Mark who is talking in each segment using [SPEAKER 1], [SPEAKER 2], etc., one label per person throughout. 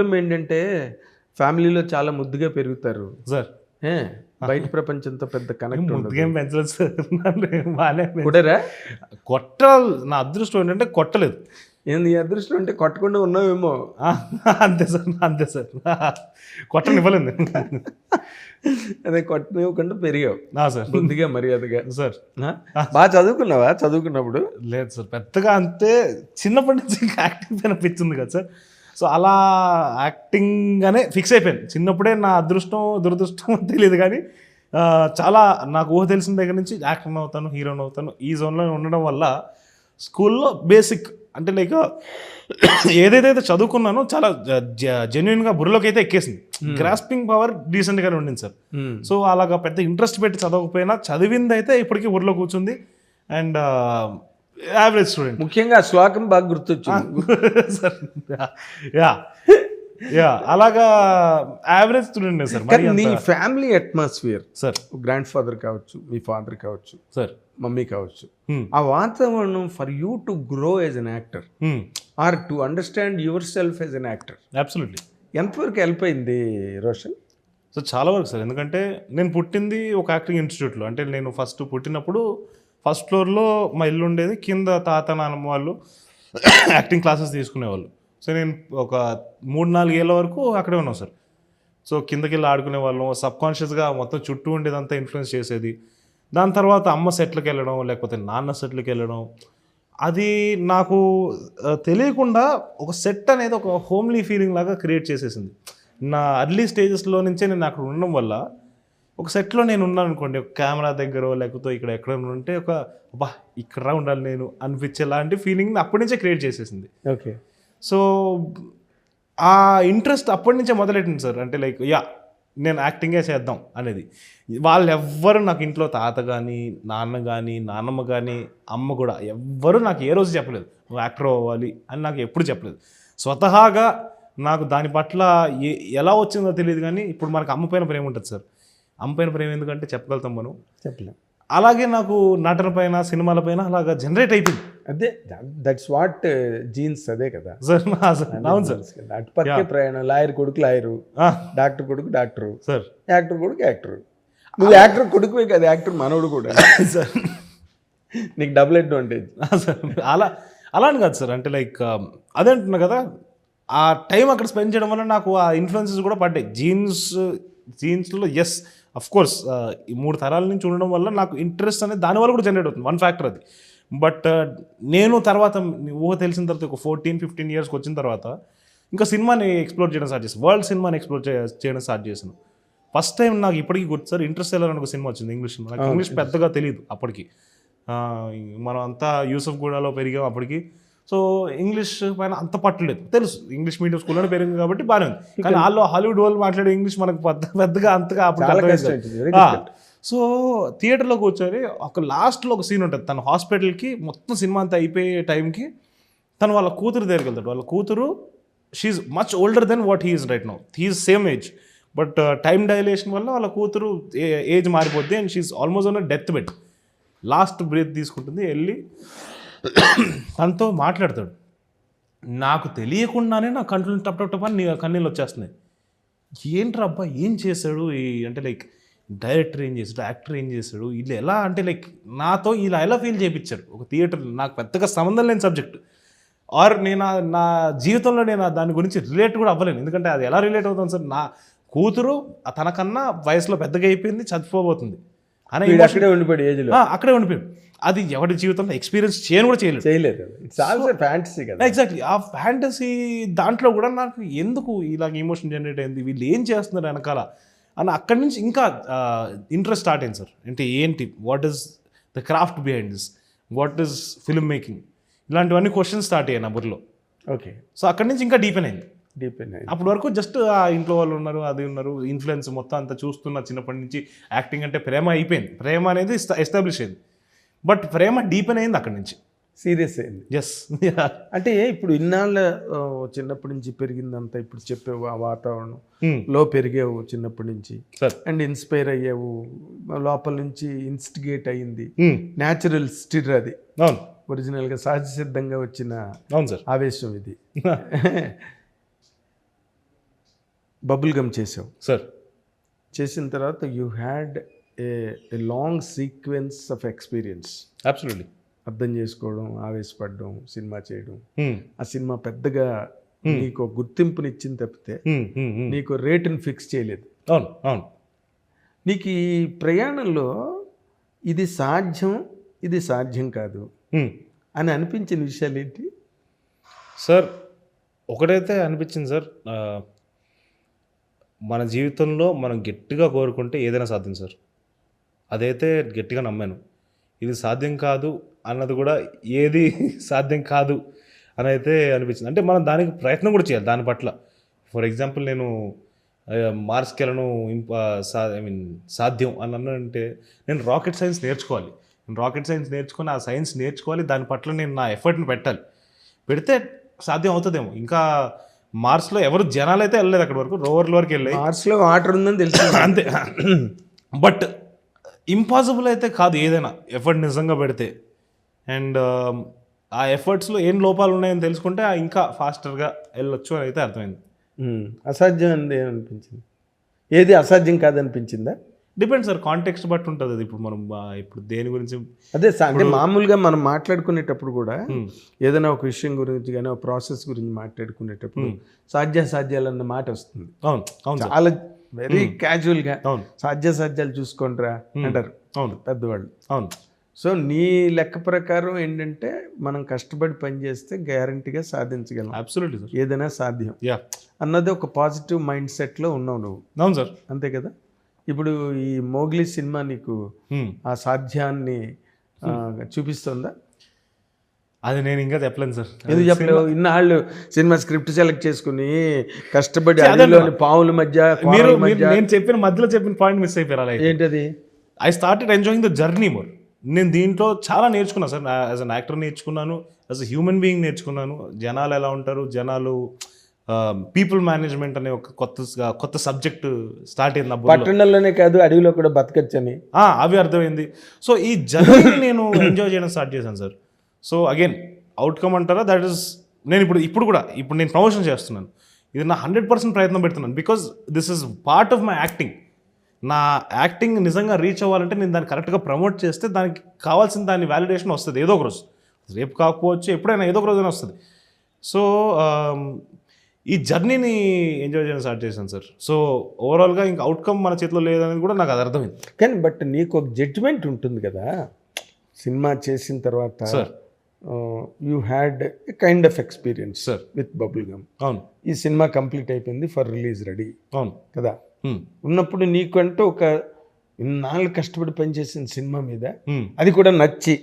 [SPEAKER 1] Problem ఏంటంటే ఫ్యామిలీలో చాలా ముద్దుగా పెరుగుతారు.
[SPEAKER 2] సార్.
[SPEAKER 1] బయట ప్రపంచంతో పెద్ద కనెక్ట్ ఉండదు
[SPEAKER 2] ముద్దుగా పెంచలేదు సార్.
[SPEAKER 1] కొట్టరా
[SPEAKER 2] కొట్ట నా అదృష్టం ఏంటంటే కొట్టలేదు.
[SPEAKER 1] ఏంది అదృష్టం అంటే కొట్టకుండా ఉన్నావేమో?
[SPEAKER 2] అంతే సార్ అంతే సార్. కొట్టనివ్వలేదు
[SPEAKER 1] అదే కొట్టనివ్వకుండా పెరిగావు.
[SPEAKER 2] నా సార్.
[SPEAKER 1] బుద్ధిగా మర్యాదగా.
[SPEAKER 2] సార్?
[SPEAKER 1] బాగా చదువుకున్నావా? చదువుకున్నప్పుడు?
[SPEAKER 2] లేదు సార్ పెద్దగా అంతే చిన్నప్పటి నుంచి యాక్టింగ్ పైన పిచ్చింది కదా సార్. సో అలా యాక్టింగ్ అనే ఫిక్స్ అయిపోయాను చిన్నప్పుడే నా అదృష్టం దురదృష్టం తెలియదు కానీ చాలా నాకు ఊహ తెలిసిన దగ్గర నుంచి యాక్టర్ అవుతాను హీరోని అవుతాను. ఈ జోన్లో ఉండడం వల్ల స్కూల్లో బేసిక్ అంటే లైక్ ఏదైతే చదువుకున్నానో చాలా జెన్యున్గా బుర్రలోకి అయితే ఎక్కేసింది గ్రాస్పింగ్ పవర్ డీసెంట్గానే ఉండింది సార్.
[SPEAKER 1] ఉమ్.
[SPEAKER 2] సో అలాగా పెద్ద ఇంట్రెస్ట్ పెట్టి చదవకపోయినా చదివింది అయితే ఇప్పటికీ ఊర్లో కూర్చుంది. అండ్ యావరేజ్ స్టూడెంట్
[SPEAKER 1] ముఖ్యంగా ఆ శ్లోకం బాగా గుర్తొచ్చింది.
[SPEAKER 2] యా. యా అలాగా యావరేజ్ స్టూడెంట్ సార్.
[SPEAKER 1] కానీ నీ family atmosphere
[SPEAKER 2] sir.
[SPEAKER 1] Grandfather కావచ్చు మీ ఫాదర్ కావచ్చు
[SPEAKER 2] సార్.
[SPEAKER 1] మమ్మీ కావచ్చు. ఆ వాతావరణం for you to grow as an actor or to understand yourself as an actor
[SPEAKER 2] absolutely
[SPEAKER 1] ఎంతవరకు హెల్ప్ అయింది రోషన్?
[SPEAKER 2] సో చాలా వరకు సార్. ఎందుకంటే నేను పుట్టింది ఒక యాక్టింగ్ ఇన్స్టిట్యూట్లో అంటే నేను ఫస్ట్ పుట్టినప్పుడు ఫస్ట్ ఫ్లోర్లో మా ఇల్లు ఉండేది. కింద తాత నాన్నమ్మ వాళ్ళు యాక్టింగ్ క్లాసెస్ తీసుకునేవాళ్ళు. సో నేను ఒక మూడు నాలుగు ఏళ్ళ వరకు అక్కడే ఉన్నాం సార్. సో కిందకి వెళ్ళి ఆడుకునే వాళ్ళం సబ్ కాన్షియస్గా మొత్తం చుట్టూ ఉండేదంతా ఇన్ఫ్లుయెన్స్ చేసేది. దాని తర్వాత అమ్మ సెట్లకు వెళ్ళడం లేకపోతే నాన్న సెట్లకు వెళ్ళడం. అది నాకు తెలియకుండా ఒక సెట్ అనేది ఒక హోమ్లీ ఫీలింగ్ లాగా క్రియేట్ చేసేసింది. నా అర్లీ స్టేజెస్లో నుంచే నేను అక్కడ ఉండడం వల్ల ఒక సెట్లో నేను ఉన్నాను అనుకోండి ఒక కెమెరా దగ్గర లేకపోతే ఇక్కడ ఎక్కడ ఉంటే ఒక అబ్బా ఇక్కడ ఉండాలి నేను అనిపించేలాంటి ఫీలింగ్ అప్పటి నుంచే క్రియేట్ చేసేసింది.
[SPEAKER 1] ఓకే.
[SPEAKER 2] సో ఆ ఇంట్రెస్ట్ అప్పటి నుంచే మొదలెట్టింది సార్. అంటే లైక్ యా నేను యాక్టింగే చేద్దాం అనేది. వాళ్ళు ఎవ్వరు నాకు ఇంట్లో తాత కానీ నాన్న కానీ నాన్నమ్మ కానీ అమ్మ కూడా ఎవ్వరు నాకు ఏ రోజు చెప్పలేదు. నువ్వు యాక్టర్ అవ్వాలి అని నాకు ఎప్పుడు చెప్పలేదు. స్వతహాగా నాకు దాని పట్ల ఏ ఎలా వచ్చిందో తెలియదు కానీ ఇప్పుడు మనకు అమ్మ పైన ప్రేమ ఉంటుంది సార్. అమ్మ పైన ప్రేమ ఎందుకంటే చెప్పగలుగుతాం మనం.
[SPEAKER 1] చెప్పలేం.
[SPEAKER 2] అలాగే నాకు నటన పైన సినిమాల పైన అలాగా జనరేట్ అయిపోయింది.
[SPEAKER 1] అదే దట్స్ వాట్ జీన్స్ అదే కదా.
[SPEAKER 2] సార్ అవును సార్.
[SPEAKER 1] అటు పక్కే ప్రయాణం లాయర్ కొడుకు లాయరు డాక్టర్ కొడుకు డాక్టరు.
[SPEAKER 2] సార్.
[SPEAKER 1] యాక్టర్ కొడుకు యాక్టర్. నువ్వు యాక్టర్ కొడుకువే కదా యాక్టర్ మనవడు కూడా.
[SPEAKER 2] సార్.
[SPEAKER 1] నీకు డబుల్ అడ్వాంటేజ్
[SPEAKER 2] సార్ అలా అలా అని కాదు సార్. అంటే లైక్ అదే అంటున్నా కదా ఆ టైం అక్కడ స్పెండ్ చేయడం వల్ల నాకు ఆ ఇన్ఫ్లుయెన్సెస్ కూడా పడ్డాయి. జీన్స్ జీన్స్లో ఎస్ అఫ్ కోర్స్ ఈ మూడు తరాల నుంచి ఉండడం వల్ల నాకు ఇంట్రెస్ట్ అనేది దానివల్ల కూడా జనరేట్ అవుతుంది. వన్ ఫ్యాక్టర్ అది. బట్ నేను తర్వాత ఊహ తెలిసిన తర్వాత ఒక ఫోర్టీన్ ఫిఫ్టీన్ ఇయర్స్కి వచ్చిన తర్వాత ఇంకా సినిమాని ఎక్స్ప్లోర్ చేయడం స్టార్ట్ చేసాను వరల్డ్ సినిమాని ఎక్స్ప్లోర్ చేయడం స్టార్ట్ చేశాను. ఫస్ట్ టైం నాకు ఇప్పటికీ గుర్తు సార్ ఇంట్రెస్ట్ ఎలా ఒక సినిమా వచ్చింది ఇంగ్లీష్ సినిమా. నాకు ఇంగ్లీష్ పెద్దగా తెలియదు అప్పటికి. మనం అంతా యూసఫ్ గూడలో పెరిగాం అప్పటికి. సో ఇంగ్లీష్ పైన అంత పట్టలేదు తెలుసు. ఇంగ్లీష్ మీడియం స్కూల్లోనే పెరిగింది కాబట్టి బాగానే ఉంది. కానీ వాళ్ళు హాలీవుడ్ వాళ్ళు మాట్లాడే ఇంగ్లీష్ మనకు పెద్ద పెద్దగా అంతగా అప్పుడు. సో థియేటర్లో కూర్చొని ఒక లాస్ట్లో ఒక సీన్ ఉంటుంది. తన హాస్పిటల్కి మొత్తం సినిమా అంతా అయిపోయే టైంకి తను వాళ్ళ కూతురు దగ్గరికి వెళ్తాడు. వాళ్ళ కూతురు she's much older than what he's right now he's same age but time dilation వల్ల వాళ్ళ కూతురు ఏజ్ మారిపోద్ది and she's almost on death bed last breath తీసుకుంటుంది. వెళ్ళి తనతో మాట్లాడతాడు. నాకు తెలియకుండానే నా కంట్లో టప్ టప్ టప్ అని నీ కన్నీళ్ళు వచ్చేస్తున్నాయి. ఏంట్రా అబ్బా ఏం చేశాడు? ఈ అంటే లైక్ డైరెక్టర్ ఏం చేశాడు? యాక్టర్ ఏం చేశాడు? వీళ్ళు ఎలా అంటే లైక్ నాతో ఇలా ఎలా ఫీల్ చేయించాడు? ఒక థియేటర్ నాకు పెద్దగా సంబంధం లేని సబ్జెక్ట్. ఆర్ నేను నా జీవితంలో నేను దాని గురించి రిలేట్ కూడా అవ్వలేను. ఎందుకంటే అది ఎలా రిలేట్ అవుతుంది సార్? నా కూతురు తనకన్నా వయసులో పెద్దగా అయిపోయింది చచ్చిపోబోతుంది. అనే
[SPEAKER 1] అక్కడే ఉండిపోయాడు ఏజ్లో.
[SPEAKER 2] అక్కడే ఉండిపోయాడు. అది ఎవరి జీవితంలో ఎక్స్పీరియన్స్ చేయను కూడా చేయలేదు
[SPEAKER 1] చేయలేదు ఇట్స్ ఆల్సో ఫ్యాంటసీ కదా.
[SPEAKER 2] ఎగ్జాక్ట్లీ ఆ ఫ్యాంటసీ దాంట్లో కూడా నాకు ఎందుకు ఇలాగ ఎమోషన్ జనరేట్ అయింది? వీళ్ళు ఏం చేస్తున్నారు వెనకాల? అని అక్కడి నుంచి ఇంకా ఇంట్రెస్ట్ స్టార్ట్ అయింది సార్. అంటే ఏంటి? What is the craft behind this what is film making ఇలాంటివన్నీ క్వశ్చన్స్ స్టార్ట్ అయ్యాయి నా బుర్రలో.
[SPEAKER 1] ఓకే
[SPEAKER 2] సో అక్కడి నుంచి ఇంకా డీపెన్ అయింది.
[SPEAKER 1] డీప్ ఇన్
[SPEAKER 2] అప్పటి వరకు జస్ట్ ఆ ఇంట్లో వాళ్ళు ఉన్నారు అది ఉన్నారు ఇన్ఫ్లుయెన్స్ మొత్తం అంతా చూస్తున్న చిన్నప్పటి నుంచి. యాక్టింగ్ అంటే ప్రేమ అయిపోయింది. ప్రేమ అనేది ఎస్టాబ్లిష్ అయింది. బట్ ప్రేమ డీపెన్ అయింది అక్కడి నుంచి.
[SPEAKER 1] సీరియస్ అయింది.
[SPEAKER 2] ఎస్
[SPEAKER 1] అంటే ఇప్పుడు ఇన్నాళ్ళ చిన్నప్పటి నుంచి పెరిగిందంతా ఇప్పుడు చెప్పావు ఆ వాతావరణం. లో పెరిగావు చిన్నప్పటి నుంచి. అండ్ ఇన్స్పైర్ అయ్యావు. లోపల నుంచి ఇన్స్టిగేట్ అయ్యింది న్యాచురల్ స్టిర్ అది. ఒరిజినల్గా సహజ సిద్ధంగా వచ్చిన
[SPEAKER 2] అవును సార్
[SPEAKER 1] ఆవేశం ఇది. బబుల్ గమ్ చేసావు.
[SPEAKER 2] సార్.
[SPEAKER 1] చేసిన తర్వాత you had a long sequence of experience.
[SPEAKER 2] Absolutely
[SPEAKER 1] అర్థం చేసుకోవడం ఆవేశపడడం సినిమా చేయడం.
[SPEAKER 2] Hmm.
[SPEAKER 1] ఆ సినిమా పెద్దగా నీకు ఒక గుర్తింపునిచ్చింది తప్పితే
[SPEAKER 2] Hmm.
[SPEAKER 1] నీకు రేటుని ఫిక్స్ చేయలేదు.
[SPEAKER 2] అవును అవును.
[SPEAKER 1] నీకు ఈ ప్రయాణంలో ఇది సాధ్యం ఇది సాధ్యం కాదు
[SPEAKER 2] Hmm.
[SPEAKER 1] అని అనిపించిన విషయాలు ఏంటి
[SPEAKER 2] సార్ ఒకటైతే అనిపించింది సార్ మన జీవితంలో మనం గట్టిగా కోరుకుంటే ఏదైనా సాధ్యం సార్. అదైతే గట్టిగా నమ్మాను. ఇది సాధ్యం కాదు అన్నది కూడా ఏది సాధ్యం కాదు అని అయితే అనిపించింది. అంటే మనం దానికి ప్రయత్నం కూడా చేయాలి దాని పట్ల. ఫర్ ఎగ్జాంపుల్ నేను ఆ, మార్స్కి వెళ్ళను ఇంప సా ఐ మీన్ సాధ్యం అని అన్నంటే నేను రాకెట్ సైన్స్ నేర్చుకోవాలి. నేను రాకెట్ సైన్స్ నేర్చుకొని ఆ సైన్స్ నేర్చుకోవాలి దాని పట్ల నేను నా ఎఫర్ట్ని పెట్టాలి. పెడితే సాధ్యం అవుతుందేమో. ఇంకా మార్స్లో ఎవరు జనాలు అయితే వెళ్ళలేదు అక్కడి వరకు రోవర్ల వరకు వెళ్ళాయి.
[SPEAKER 1] మార్స్లో వాటర్ ఉందని తెలుసు
[SPEAKER 2] అంతే. బట్ ఇంపాసిబుల్ అయితే కాదు ఏదైనా ఎఫర్ట్ నిజంగా పెడితే. అండ్ ఆ ఎఫర్ట్స్లో ఏం లోపాలు ఉన్నాయని తెలుసుకుంటే ఇంకా ఫాస్టర్గా వెళ్ళొచ్చు అని అయితే అర్థమైంది.
[SPEAKER 1] అసాధ్యం అని అనిపించింది ఏది అసాధ్యం కాదనిపించిందా?
[SPEAKER 2] డిపెండ్ సార్ కాంటెక్స్ట్ బట్టి ఉంటుంది అది. ఇప్పుడు మనం ఇప్పుడు దేని గురించి
[SPEAKER 1] అదే సా- అంటే మామూలుగా మనం మాట్లాడుకునేటప్పుడు కూడా. ఏదైనా ఒక విషయం గురించి కానీ ఒక ప్రాసెస్ గురించి మాట్లాడుకునేటప్పుడు సాధ్యాసాధ్యాలన్న మాట వస్తుంది.
[SPEAKER 2] అవును అవును సార్
[SPEAKER 1] చాలా వెరీ క్యాజువల్గా
[SPEAKER 2] అవును.
[SPEAKER 1] సాధ్యాసాధ్యాలు చూసుకోండిరా అంటారు
[SPEAKER 2] అవును.
[SPEAKER 1] పెద్దవాళ్ళు.
[SPEAKER 2] అవును.
[SPEAKER 1] సో నీ లెక్క ప్రకారం ఏంటంటే మనం కష్టపడి పనిచేస్తే గ్యారంటీగా సాధించగలం.
[SPEAKER 2] అబ్సల్యూట్లీ సార్
[SPEAKER 1] ఏదైనా సాధ్యం.
[SPEAKER 2] యా
[SPEAKER 1] అన్నది ఒక పాజిటివ్ మైండ్ సెట్లో ఉన్నావు నువ్వు.
[SPEAKER 2] అవును సార్
[SPEAKER 1] అంతే కదా? ఇప్పుడు ఈ మోగ్లీ సినిమా నీకు ఆ సాధ్యాన్ని చూపిస్తుందా?
[SPEAKER 2] అది నేను ఇంకా చెప్పలేను సార్.
[SPEAKER 1] ఎందుకు చెప్పలేవు? ఇన్నాళ్ళు సినిమా స్క్రిప్ట్ సెలెక్ట్ చేసుకుని కష్టపడి అడవిలోని పావుల మధ్య
[SPEAKER 2] మీరు నేను చెప్పిన మధ్యలో చెప్పిన పాయింట్ మిస్ అయిపోయారు అలా.
[SPEAKER 1] ఏంటది?
[SPEAKER 2] I started enjoying the journey more నేను దీంట్లో చాలా నేర్చుకున్నాను సార్. యాజ్ అన్ యాక్టర్ నేర్చుకున్నాను యాజ్ అ హ్యూమన్ బీయింగ్ నేర్చుకున్నాను. జనాలు ఎలా ఉంటారు? జనాలు పీపుల్ మేనేజ్మెంట్ అనే ఒక కొత్త కొత్త సబ్జెక్ట్ స్టార్ట్ అయింది.
[SPEAKER 1] పట్టణంలోనే కాదు అడవిలో కూడా బతకచ్చని.
[SPEAKER 2] అవి అర్థమైంది. సో ఈ జర్నీని నేను ఎంజాయ్ చేయడం స్టార్ట్ చేశాను సార్ సో అగైన్ అవుట్కమ్ అంటారా? దట్ ఈస్ నేను ఇప్పుడు ఇప్పుడు కూడా ఇప్పుడు నేను ప్రమోషన్ చేస్తున్నాను. ఇది నా హండ్రెడ్ పర్సెంట్ ప్రయత్నం పెడుతున్నాను. Because this is part of my acting నా యాక్టింగ్ నిజంగా రీచ్ అవ్వాలంటే నేను దాన్ని కరెక్ట్గా ప్రమోట్ చేస్తే దానికి కావాల్సిన దాని వ్యాలిడేషన్ వస్తుంది. ఏదో ఒక రోజు. రేపు కాకపోవచ్చు ఎప్పుడైనా ఏదో ఒక రోజైనా వస్తుంది. సో ఈ జర్నీని ఎంజాయ్ చేయడం స్టార్ట్ చేశాను సార్. సో ఓవరాల్గా ఇంకా అవుట్కమ్ మన చేతిలో లేదనేది కూడా నాకు అది అర్థమైంది.
[SPEAKER 1] కానీ బట్ నీకు ఒక జడ్జిమెంట్ ఉంటుంది కదా. సినిమా చేసిన తర్వాత
[SPEAKER 2] sir.
[SPEAKER 1] You had a kind of experience
[SPEAKER 2] sir.
[SPEAKER 1] With bubble gum
[SPEAKER 2] అవును.
[SPEAKER 1] ఈ సినిమా కంప్లీట్ అయిపోయింది ఫర్ రిలీజ్ రెడీ
[SPEAKER 2] అవును.
[SPEAKER 1] కదా. ఉన్నప్పుడు నీకంటూ ఒక ఇన్నాళ్ళు కష్టపడి పనిచేసిన సినిమా మీద అది కూడా నచ్చి.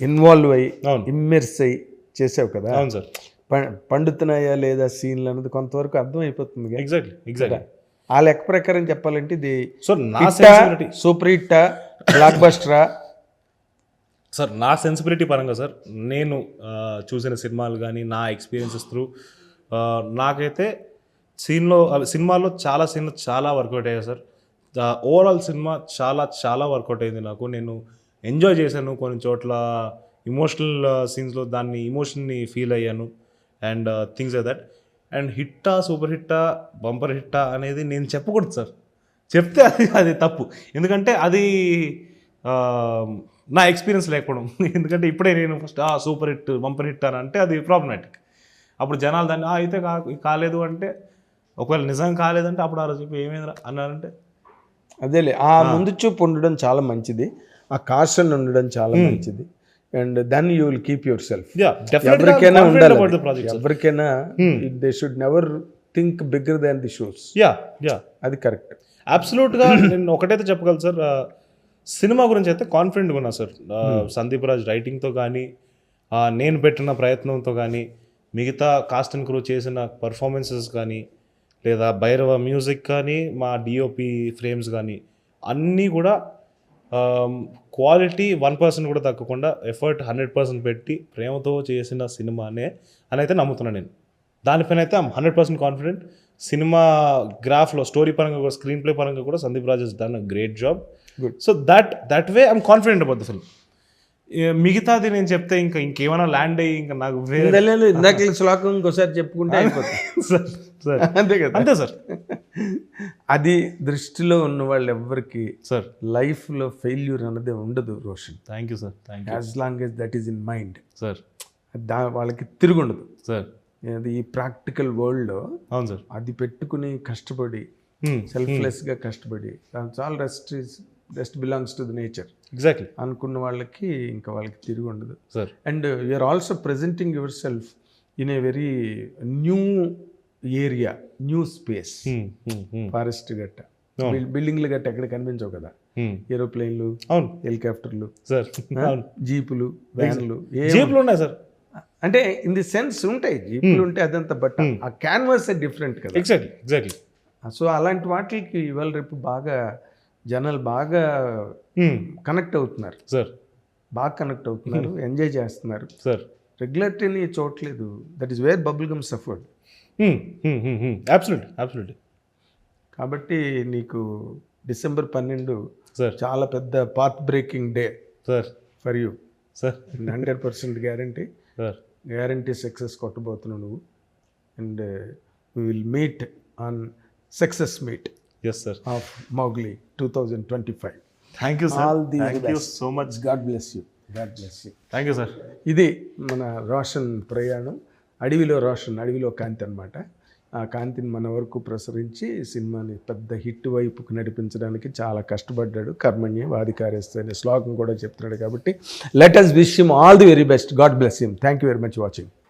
[SPEAKER 1] ఇన్వాల్వ్ అయ్యి ఇమ్మెర్స్ అయ్యి చేసావు కదా.
[SPEAKER 2] అవును సార్.
[SPEAKER 1] పండుతున్నాయా లేదా సీన్లు అన్నది కొంతవరకు అర్థం అయిపోతుంది కదా.
[SPEAKER 2] ఎగ్జాక్ట్లీ ఎగ్జాక్ట్లీ
[SPEAKER 1] ఆ లెక్క ప్రకారం చెప్పాలంటే ఇది
[SPEAKER 2] సో నా సెన్సిబిలిటీ
[SPEAKER 1] సూపర్ హిట్ బ్లాక్ బస్టరా
[SPEAKER 2] సార్ నా సెన్సిబిలిటీ పరంగా సార్ నేను చూసిన సినిమాలు కానీ నా ఎక్స్పీరియన్సెస్ త్రూ నాకైతే సీన్లో సినిమాల్లో చాలా సీన్లు చాలా వర్కౌట్ అయ్యాయి సార్ ఓవరాల్ సినిమా చాలా చాలా వర్కౌట్ అయింది నాకు. నేను ఎంజాయ్ చేశాను కొన్ని చోట్ల ఇమోషనల్ సీన్స్లో దాన్ని ఇమోషన్ని ఫీల్ అయ్యాను. And things like that and హిట్టా super హిట్టా బంపర్ హిట్టా అనేది నేను చెప్పకూడదు సార్. చెప్తే అది అది తప్పు. ఎందుకంటే అది ఆ, నా ఎక్స్పీరియన్స్ లేకపోవడం. ఎందుకంటే ఇప్పుడే నేను ఫస్ట్ ఆ సూపర్ హిట్ బంపర్ హిట్ అని అంటే అది ప్రాబ్లమాటిక్ అప్పుడు జనాలు దాన్ని "ఆ, అయితే కాలేదు అంటే ఒకవేళ నిజం కాలేదంటే అప్పుడు ఆ రోజు ఏమైందిరా? అన్నారంటే
[SPEAKER 1] అదేలే ఆ ముందు చూపు ఉండడం చాలా మంచిది. ఆ కాషన్ ఉండడం చాలా మంచిది. అండ్ దాన్ని you will keep yourself ఎవరికైనా ఉండాలి. ఎవరికైనా they should never think bigger than the shoes
[SPEAKER 2] ya ya
[SPEAKER 1] అది కరెక్ట్.
[SPEAKER 2] అబ్సల్యూట్గా నేను ఒకటైతే చెప్పగలను సార్ సినిమా గురించి అయితే కాన్ఫిడెంట్గా ఉన్నా సార్ సందీప్ రాజ్ రైటింగ్తో కానీ నేను పెట్టిన ప్రయత్నంతో కానీ మిగతా కాస్ట్ అండ్ క్రూ చేసిన పర్ఫార్మెన్సెస్ కానీ లేదా భైరవ మ్యూజిక్ కానీ మా డిఓపి ఫ్రేమ్స్ కానీ అన్నీ కూడా క్వాలిటీ వన్ పర్సెంట్ కూడా తగ్గకుండా ఎఫర్ట్ హండ్రెడ్ పర్సెంట్ పెట్టి ప్రేమతో చేసిన సినిమానే అని అయితే నమ్ముతున్నాను నేను. దానిపైన అయితే హండ్రెడ్ పర్సెంట్ కాన్ఫిడెంట్ సినిమా గ్రాఫ్లో స్టోరీ పరంగా కూడా స్క్రీన్ ప్లే పరంగా కూడా Sandeep Raj done a great job. So that that way I'm confident about the film మిగతాది నేను చెప్తే ఇంకా ఇంకేమైనా ల్యాండ్ అయ్యి ఇంకా నాకు వేరే
[SPEAKER 1] ఇందాక శ్లోకం ఇంకోసారి చెప్పుకుంటే అయిపోతుంది.
[SPEAKER 2] Sir sir.
[SPEAKER 1] అంతే కదా?
[SPEAKER 2] అంతే సార్.
[SPEAKER 1] అది దృష్టిలో ఉన్న వాళ్ళు ఎవ్వరికి
[SPEAKER 2] సార్.
[SPEAKER 1] లైఫ్లో ఫెయిల్యూర్ అన్నది ఉండదు Roshan.
[SPEAKER 2] Thank you sir. Thank you
[SPEAKER 1] as long as that is in mind
[SPEAKER 2] sir.
[SPEAKER 1] దా వాళ్ళకి తిరుగుండదు
[SPEAKER 2] సార్.
[SPEAKER 1] అది ఈ ప్రాక్టికల్ వరల్డ్లో
[SPEAKER 2] అవును సార్.
[SPEAKER 1] అది పెట్టుకుని కష్టపడి సెల్ఫ్లెస్గా కష్టపడి దాని చాలా rest rest belongs to the nature
[SPEAKER 2] exactly
[SPEAKER 1] అనుకున్న వాళ్ళకి ఇంకా వాళ్ళకి తిరిగి ఉండదు.
[SPEAKER 2] Sir
[SPEAKER 1] and you're also presenting yourself in a very new area new space
[SPEAKER 2] Hmm,
[SPEAKER 1] forest గట్ట. బిల్- బిల్డింగ్లు గట్ట ఎక్కడ కనిపించవు కదా? ఏరోప్లేన్లు
[SPEAKER 2] అవును.
[SPEAKER 1] హెలికాప్టర్లు
[SPEAKER 2] సార్
[SPEAKER 1] జీపులు వ్యాన్లు ఏ
[SPEAKER 2] జీప్లు ఉన్నాయి సార్
[SPEAKER 1] అంటే ఇన్ ది సెన్స్ ఉంటాయి జీపులు ఉంటే అదంతా బట్ ఆ క్యాన్వాస్ డిఫరెంట్ కదా?
[SPEAKER 2] ఎగ్జాక్ట్లీ ఎగ్జాక్ట్లీ
[SPEAKER 1] సో అలాంటి వాటికి ఇవాళ రేపు బాగా జనాలు బాగా కనెక్ట్ అవుతున్నారు.
[SPEAKER 2] సార్.
[SPEAKER 1] బాగా కనెక్ట్ అవుతున్నారు ఎంజాయ్ చేస్తున్నారు.
[SPEAKER 2] సార్.
[SPEAKER 1] రెగ్యులేటరీని చూడట్లేదు. That is where bubble gum suffered
[SPEAKER 2] absolute absolute
[SPEAKER 1] కాబట్టి నీకు డిసెంబర్ పన్నెండు
[SPEAKER 2] సార్.
[SPEAKER 1] చాలా పెద్ద path breaking day
[SPEAKER 2] sir.
[SPEAKER 1] For you
[SPEAKER 2] sir.
[SPEAKER 1] Hundred percent guarantee
[SPEAKER 2] sir.
[SPEAKER 1] Guarantee success కొట్టబోతున్నావు నువ్వు. And we will meet on success meet
[SPEAKER 2] yes sir
[SPEAKER 1] of Mowgli two thousand twenty five
[SPEAKER 2] thank you sir
[SPEAKER 1] all the
[SPEAKER 2] thank you so much
[SPEAKER 1] God bless you God bless you
[SPEAKER 2] thank you sir
[SPEAKER 1] ఇది మన రోషన్ ప్రయాణం. అడవిలో రోషన్ అడవిలో కాంతి అనమాట ఆ కాంతిని మన వరకు ప్రసరించి సినిమాని పెద్ద హిట్ వైపుకు నడిపించడానికి చాలా కష్టపడ్డాడు. కర్మణ్య వాదికారేస్తే అనే శ్లోకం కూడా చెప్తున్నాడు కాబట్టి let us wish him all the very best God bless him thank you very much watching